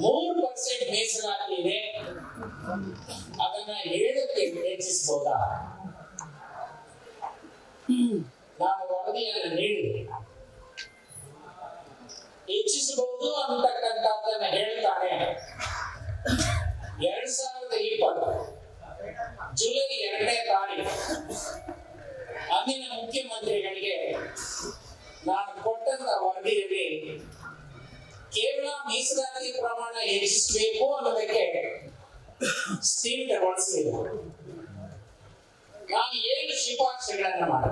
ಮೂರು ಪರ್ಸೆಂಟ್ ಮೀಸಲಾತಿ ಇದೆ ಅದನ್ನ ಏಳಕ್ಕೆ ಹೆಚ್ಚಿಸಬಹುದಾ ನಾನು ವರದಿಯನ್ನು ನೀಡಿದೆ. ಹೆಚ್ಚಿಸಬಹುದು ಅಂತಕ್ಕಂಥದ್ದನ್ನ ಹೇಳ್ತಾನೆ. ಮೀಸಲಾತಿ ಪ್ರಮಾಣ ಹೆಚ್ಚಿಸಬೇಕು ಅನ್ನೋದಕ್ಕೆ ಸ್ಥೀಮಿತಗೊಳಿಸಲಿಲ್ಲ ನಾನು ಏಳು ಶಿಫಾರಸುಗಳನ್ನ ಮಾಡ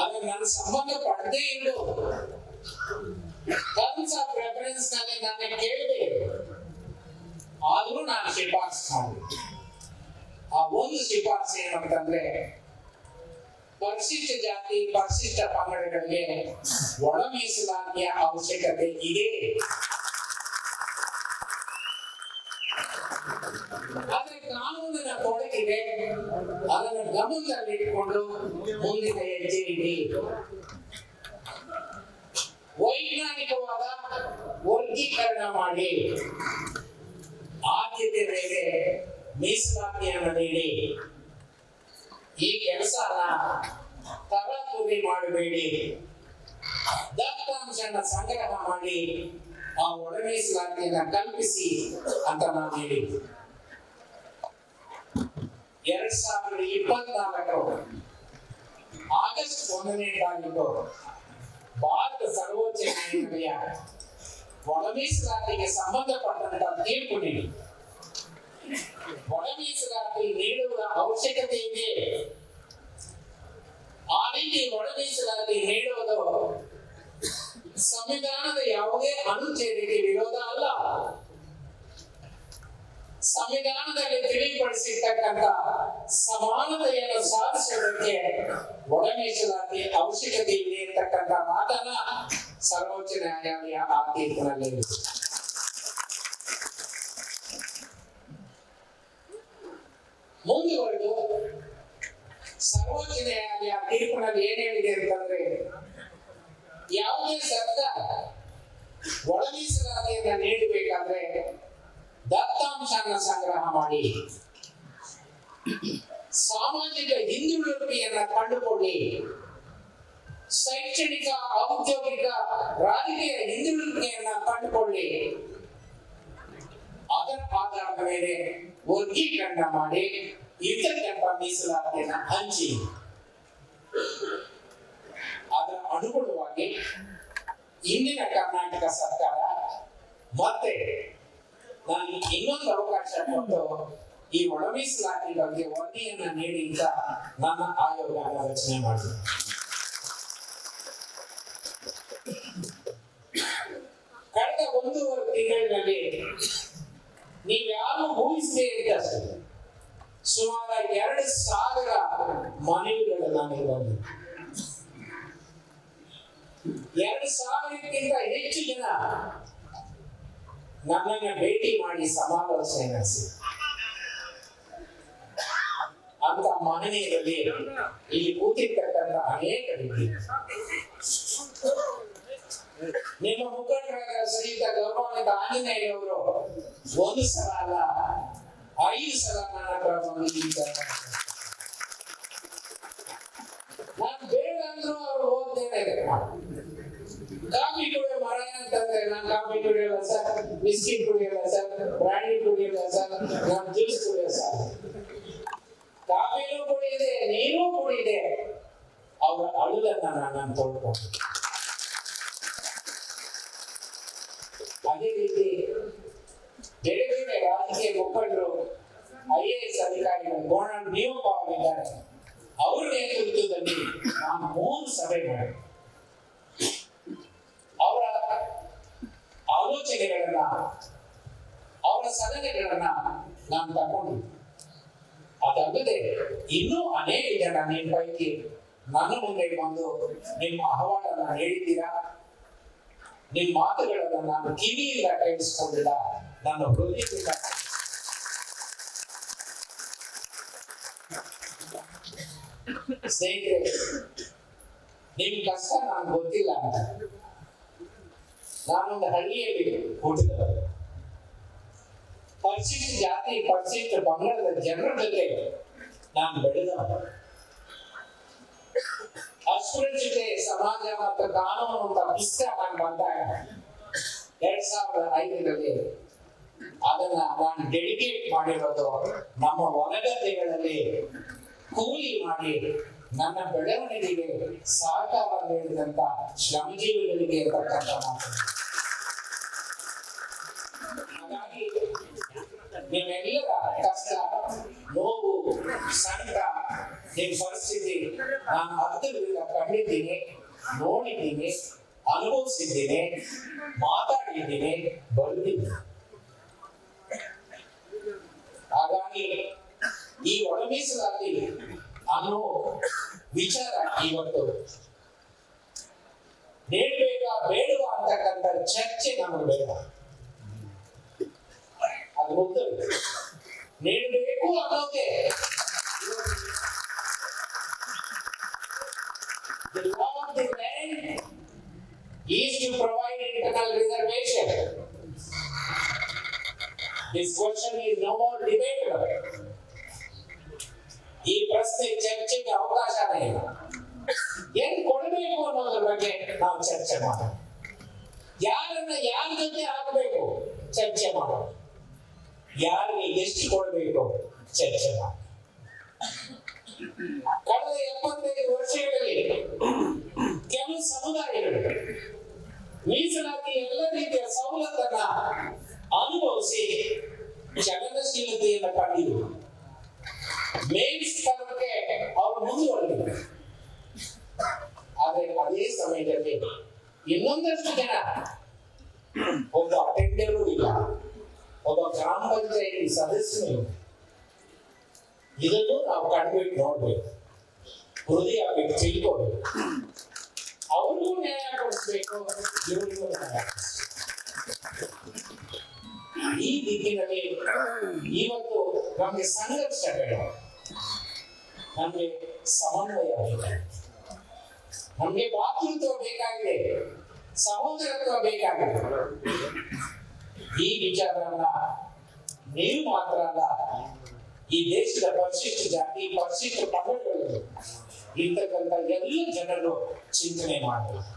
ಅದು ನನ್ನ ಸಂಬಂಧ ಪಡದೇ ಇರೋ ಟರ್ಮ್ಸ್ ಆಫ್ ರೆಫರೆನ್ಸ್ನಲ್ಲಿ ನನ್ನ ಕೇಳಿದೆ. ಆದ್ರೂ ನಾನು ಶಿಫಾರಸು ಮಾಡಿದೆ ಆ ಒಂದು ಶಿಫಾರಸು ಏನು ಅಂತಂದ್ರೆ ಪರಿಶಿಷ್ಟ ಜಾತಿ ಪರಿಶಿಷ್ಟ ಪಂಗಡಗಳಿಗೆ ಒಳ ಮೀಸಲಾತಿಯ ಅವಶ್ಯಕತೆ ಇದೆ. ಆದ್ರೆ ಕಾನೂನಿನ ತೊಡಗಿದೆ ಅದನ್ನು ಗಮನದಲ್ಲಿಟ್ಟುಕೊಂಡು ಮುಂದಿನ ಹೆಜ್ಜೆ ಇಡಿ ವೈಜ್ಞಾನಿಕವಾದ ವರ್ಗೀಕರಣ ಮಾಡಿ ಆದ್ಯತೆ ಮೇಲೆ ಮೀಸಲಾತಿಯನ್ನು ನೀಡಿ. ಈ ಕೆಲಸನ ತರಾತುರಿ ಮಾಡಬೇಡಿ. ದತ್ತಾಂಶನ ಸಂಗ್ರಹ ಮಾಡಿ ಆ ಒಳ ಮೀಸಲಾತಿಯನ್ನ ಕಲ್ಪಿಸಿ ಅಂತ ನಾನು ಹೇಳಿದ್ದೆ. ಎರಡ್ ಸಾವಿರದ ಇಪ್ಪತ್ನಾಲ್ಕು ಆಗಸ್ಟ್ ಒಂದನೇ ತಾರೀಕು ಭಾರತ ಸರ್ವೋಚ್ಚ ನ್ಯಾಯಾಲಯ ಒಳ ಮೀಸಲಾತಿಗೆ ಸಂಬಂಧಪಟ್ಟಂತ ತೀರ್ಪು ನೀಡಿ ಒಳ ನೀಡುವ ಅವಶ್ಯಕತೆ ಇದೆ. ಆ ರೀತಿ ಮೀಸಲಾತಿ ನೀಡುವುದು ಸಂವಿಧಾನದ ಯಾವುದೇ ಅನುಚ್ಛೇದಕ್ಕೆ ವಿರೋಧ ಅಲ್ಲ. ಸಂವಿಧಾನದಲ್ಲಿ ತಿಳಿಪಡಿಸಿರ್ತಕ್ಕಂಥ ಸಮಾನತೆಯನ್ನು ಸಾಧಿಸುವುದಕ್ಕೆ ಒಳಮೀಸಲಾಗಿ ಅವಶ್ಯಕತೆ ಇದೆ ಅಂತಕ್ಕಂಥ ಮಾತನ್ನ ಸರ್ವೋಚ್ಚ ನ್ಯಾಯಾಲಯ ಆ ತೀರ್ಪಿನಲ್ಲಿ ಮುಂದುವರೆದು ಸರ್ವೋಚ್ಚ ನ್ಯಾಯಾಲಯ ತೀರ್ಪಿನಲ್ಲಿ ಏನ್ ಹೇಳಿದೆ ಅಂತಂದ್ರೆ, ಯಾವುದೇ ಸರ್ಕಾರ ಒಳಮೀಸಲಾತಿಯನ್ನ ನೀಡಬೇಕಾದ್ರೆ ದತ್ತಾಂಶನ ಸಂಗ್ರಹ ಮಾಡಿ, ಸಾಮಾಜಿಕ ಹಿಂದುಳುಪಿಯನ್ನ ಕಂಡುಕೊಳ್ಳಿ, ಶೈಕ್ಷಣಿಕ, ಔದ್ಯೋಗಿಕ, ರಾಜಕೀಯ ಹಿಂದುಳಿಕೆಯನ್ನ ಕಂಡುಕೊಳ್ಳಿ. ಅದರ ಆಧಾರದ ಮೇಲೆ ವರ್ಗೀಕರಣ ಮಾಡಿ ಇತರಕ್ಕೆಂಬ ಮೀಸಲಾತಿಯನ್ನ ಹಂಚಿ. ಅದರ ಅನುಗುಣವಾಗಿ ಇಂದಿನ ಕರ್ನಾಟಕ ಸರ್ಕಾರ ಮತ್ತೆ ನಾನು ಇನ್ನೊಂದು ಅವಕಾಶ ಕೊಟ್ಟು ಈ ಒಳ ಮೀಸಲಾತಿ ಬಗ್ಗೆ ವರದಿಯನ್ನ ನೀಡಿ ಅಂತ ನನ್ನ ಆಯೋಗ ರಚನೆ ಮಾಡಿದೆ. ಕಳೆದ ಒಂದೂವರೆ ತಿಂಗಳಿನಲ್ಲಿ ನೀವ್ಯಾರು ಊಹಿಸದೇ ಅಷ್ಟೇ. ಸುಮಾರು ಎರಡು ಸಾವಿರ ಮನವಿಗಳು ನನಗೆ ಬಂದಿವೆ. ಎರಡು ಸಾವಿರಕ್ಕಿಂತ ಹೆಚ್ಚು ಜನ ನನ್ನನ್ನ ಭೇಟಿ ಮಾಡಿ ಸಮಾಲೋಚನೆ ನಡೆಸಿ ಅಂತ ಮಹನೀಯರಲ್ಲಿ ಇಲ್ಲಿ ಕೂತಿರ್ತಕ್ಕಂಥ ಅನೇಕ ನಿಮ್ಮ ಮುಖಂಡರಾದ ಶ್ರೀಯುತ ಗೌರವಾನ್ವಿತ ಆಂಜನೇಯವರು ಒಂದು ಸಲ ಅಲ್ಲ, ಐದು ಸಲ ನನ್ನ ಹತ್ರ ನಾನು ಬೇಡ ಅಂದ್ರೂ ಅವ್ರು ಓದ್ತೇನೆ. ಕಾಫಿ ಕುಡಿಯೋ ಮರ ಅಂತಂದ್ರೆ ನಾನು ಕಾಫಿ ಕುಡಿಯಲ್ಲ ಸರ್, ಬಿಸ್ಕಿಟ್ ಕುಡಿಯಲ್ಲ ಸರ್ ಬ್ರಾಂಡಿ ಕುಡಿಯಲ್ಲ ಸರ್, ನಾನು ಜ್ಯೂಸ್ ಕುಡಿಯೋ ಸರ್. ಕಾಫಿನೂ ಕುಡಿದೆ ನೀರು ಕುಡಿದೆ. ಅವರ ಅಳುದನ್ನ ನಾನು ತೊಳ್ಕೊಂಡು ನಾನು ಮೂರು ಸಭೆ ಮಾಡಿ ಅವರ ಆಲೋಚನೆಗಳನ್ನ, ಅವರ ಸಲಹೆಗಳನ್ನ ನಾನು ತಗೊಂಡು ಅದಲ್ಲದೆ ಇನ್ನೂ ಅನೇಕ ಜನ ನಿಮ್ಮ ಪೈಕಿ ನನ್ನ ಮುಂದೆ ಬಂದು ನಿಮ್ಮ ಅಹವಾಲನ್ನ ಹೇಳಿದ್ದೀರಾ? ನಿಮ್ಮ ಮಾತುಗಳನ್ನು ನಾನು ಕಿವಿಯಿಂದ ಕೇಳಿಸ್ಕೊಂಡಿಲ್ಲ ನನ್ನ ಹೃದಯದಿಂದ ಸ್ನೇಹಿತರೆ ನಿಮ್ ಕಷ್ಟ ನಾನು ಗೊತ್ತಿಲ್ಲ ಅಂತ. ನಾನೊಂದು ಹಳ್ಳಿಯಲ್ಲಿ ಹುಟ್ಟಿದವರು ಪರಿಶಿಷ್ಟ ಜಾತಿ, ಪರಿಶಿಷ್ಟ ಬಂಗಾಳದ ಜನರ ಜೊತೆ ನಾನು ಬೆಳೆದವ ಅಸ್ಪೃಶ್ಯತೆ ಸಮಾಜ ಮತ್ತು ಕಾನೂನು ಅಂತ ಪುಸ್ತಕ ನಾನು ಬಂದಾಗ ಎರಡ್ ಸಾವಿರದ ಐದರಲ್ಲಿ ಅದನ್ನ ನಾನು ಡೆಡಿಕೇಟ್ ಮಾಡಿರೋದು ನಮ್ಮ ಹೊಲಗದ್ದೆಗಳಲ್ಲಿ ಕೂಲಿ ಮಾಡಿ ನನ್ನ ಬೆಳವಣಿಗೆಗೆ ಸಹಕಾರ ನೀಡಿದಂತ ಶ್ರಮಜೀವಿಗಳಿಗೆ ಇರತಕ್ಕಂಥ ಮಾತು. ಹಾಗಾಗಿ ನಿಮ್ಮೆಲ್ಲರ ಕಷ್ಟ, ನೋವು, ಸಂಕಟ, ನಿಮ್ ಪರಿಸ್ಥಿತಿ ನಾನು ಹತ್ತಿರದಿಂದ ಕಂಡಿದ್ದೀನಿ ನೋಡಿದ್ದೀನಿ, ಅನುಭವಿಸಿದ್ದೀನಿ, ಮಾತಾಡಿದ್ದೀನಿ ಬರೆದಿದ್ದೀನಿ ಹಾಗಾಗಿ ಈ ಒಳ ಅನ್ನೋ ವಿಚಾರ ಇವತ್ತು ನೀಡಬೇಕಾ ಬೇಡವಾ ಅಂತಕ್ಕಂಥ ಚರ್ಚೆ ನಮಗೆ ಬೇಡ ಅದು ಮುಗ್ದೋಯ್ತು ನೀಡಬೇಕು ಅನ್ನೋದೇ The law of the land is to provide internal reservation. This question is no more debatable. ಈ ಪ್ರಶ್ನೆ ಚರ್ಚೆಗೆ ಅವಕಾಶನೇ ಇಲ್ಲ. ಏನ್ ಕೊಡಬೇಕು ಅನ್ನೋದ್ರ ಬಗ್ಗೆ ನಾವು ಚರ್ಚೆ ಮಾಡೋಣ. ಯಾರನ್ನ ಯಾರ ಜೊತೆ ಹಾಕಬೇಕು ಚರ್ಚೆ ಮಾಡೋಣ. ಯಾರಿಗೆ ಎಷ್ಟು ಕೊಡಬೇಕು ಚರ್ಚೆ ಮಾಡೋಣ. ಕಳೆದ ಎಪ್ಪತ್ತೈದು ವರ್ಷಗಳಲ್ಲಿ ಕೆಲವು ಸಮುದಾಯಗಳು ಮೀಸಲಾತಿ ಎಲ್ಲ ರೀತಿಯ ಸವಲತ್ತನ್ನ ಅನುಭವಿಸಿ ಚಲನಶೀಲತೆಯನ್ನು ಕಂಡಿದ್ರು ಮೇನ್ ಇನ್ನೊಂದಷ್ಟು ಜನ ಒಬ್ಬ ಅಟೆಂಡರು ಇಲ್ಲ. ಒಬ್ಬ ಗ್ರಾಮ ಪಂಚಾಯತಿ ಸದಸ್ಯರು. ಇದನ್ನು ನಾವು ಕಣ್ಬಿಟ್ಟು ನೋಡ್ಬೇಕು. ಹೃದಯ ಬಿಟ್ಟು ತಿಳ್ಕೊಳ್ಬೇಕು ಅವ್ರಿಗೂ ನ್ಯಾಯ ಕೊಡಿಸ್ಬೇಕು. ಇವ್ರಿಗೂ ನ್ಯಾಯ. ಈ ದಿಕ್ಕಿನಲ್ಲಿ ಇವತ್ತು ನಮಗೆ ಸಂಘರ್ಷ ಬೇಡ. ನಮಗೆ ಸಮನ್ವಯ ನಮಗೆ ಭಾತೃತ್ವ ಬೇಕಾಗಿದೆ. ಸಹೋದರತ್ವ ಬೇಕಾಗಿದೆ. ಈ ವಿಚಾರವನ್ನ ನೀವು ಮಾತ್ರ ಅಲ್ಲ, ಈ ದೇಶದ ಪರಿಶಿಷ್ಟ ಜಾತಿ, ಪರಿಶಿಷ್ಟ ಪಂಗಡಗಳು ಇರ್ತಕ್ಕಂಥ ಎಲ್ಲ ಜನರು ಚಿಂತನೆ ಮಾಡಬೇಕು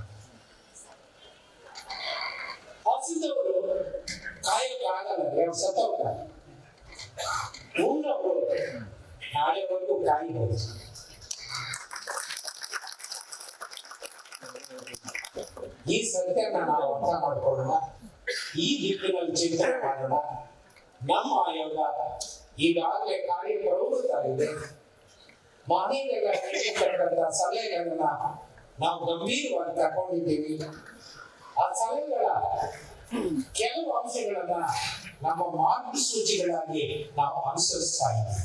ಹಸಿದವರು ಕಾಯಕ್ಕಾಗಲ್ಲ ಎರಡು ಸತ್ತೋಗ್ತಾರೆ ಉಣ್ಣವರು ನಾಳೆವರೆಗೂ ಕಾಯಬಹುದು. ಈ ಸತ್ಯನ ನಾವು ಅರ್ಥ ಮಾಡ್ಕೊಳ್ಳೋಣ ಈ ದಿಕ್ಕಿನಲ್ಲಿ ಚಿಂತನೆ ಮಾಡೋಣ ನಮ್ಮ ಆಯೋಗ ಈಗಾಗಲೇ ಕಾರ್ಯ ಪ್ರವೃತ್ತಾಗಿದೆ ಮನೆಯಲ್ಲೆಲ್ಲ ನೀಡಿರ್ತಕ್ಕಂಥ ಸಲಹೆಗಳನ್ನ ನಾವು ಗಂಭೀರವಾಗಿ ತಗೊಂಡಿದ್ದೀವಿ. ಆ ಸಲಹೆಗಳ ಕೆಲವು ಅಂಶಗಳನ್ನ ನಮ್ಮ ಮಾರ್ಗಸೂಚಿಗಳಾಗಿ ನಾವು ಅನುಸರಿಸ್ತಾ ಇದ್ದೀವಿ.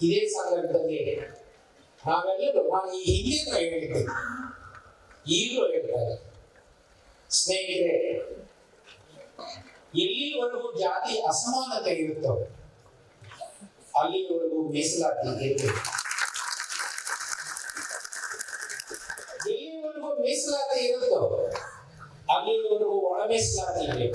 ಇದೇ ಸಂದರ್ಭದಲ್ಲಿ ನಾವೆಲ್ಲರೂ ನಾನು ಈ ಹಿಂದಿನ ಹೇಳಿದ್ದೆ ಈಗಲೂ ಹೇಳ್ತಾರೆ, ಸ್ನೇಹಿತರೆ, ಎಲ್ಲಿವರೆಗೂ ಜಾತಿ ಅಸಮಾನತೆ ಇರುತ್ತೋ, ಅಲ್ಲಿವರೆಗೂ ಮೀಸಲಾತಿ ಇರುತ್ತೆ. ಎಲ್ಲಿವರೆಗೂ ಮೀಸಲಾತಿ ಇರುತ್ತೋ, ಅಲ್ಲಿವರೆಗೂ ಒಳ ಮೀಸಲಾತಿ ಇರಬೇಕು